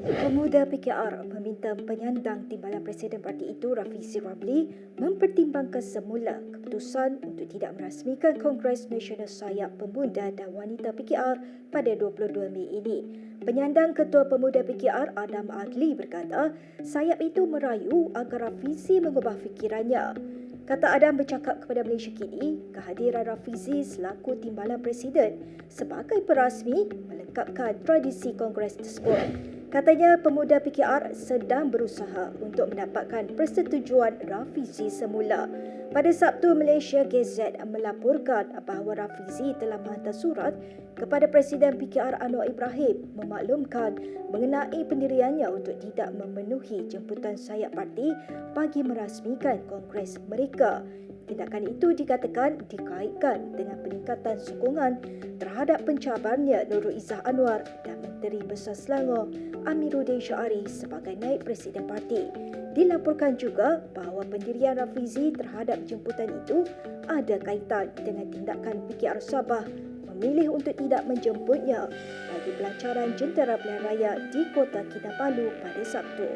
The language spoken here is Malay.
Pemuda PKR meminta penyandang timbalan Presiden Parti itu Rafizi Ramli mempertimbangkan semula keputusan untuk tidak merasmikan Kongres Nasional Sayap Pemuda dan Wanita PKR pada 22 Mei ini. Penyandang Ketua Pemuda PKR Adam Adli berkata, sayap itu merayu agar Rafizi mengubah fikirannya. Kata Adam bercakap kepada Malaysia Kini, kehadiran Rafizi selaku timbalan Presiden sebagai perasmi melengkapkan tradisi Kongres tersebut. Katanya pemuda PKR sedang berusaha untuk mendapatkan persetujuan Rafizi semula. Pada Sabtu, Malaysia GZ melaporkan bahawa Rafizi telah menghantar surat kepada Presiden PKR Anwar Ibrahim memaklumkan mengenai pendiriannya untuk tidak memenuhi jemputan sayap parti bagi merasmikan kongres mereka. Tindakan itu dikatakan dikaitkan dengan peningkatan sokongan terhadap pencabarnya Nurul Izzah Anwar dan Menteri Besar Selangor Amiruddin Syari sebagai naib Presiden Parti. Dilaporkan juga bahawa pendirian Rafizi terhadap jemputan itu ada kaitan dengan tindakan PKR Sabah memilih untuk tidak menjemputnya bagi pelancaran jentera pilihan raya di Kota Kinabalu pada Sabtu.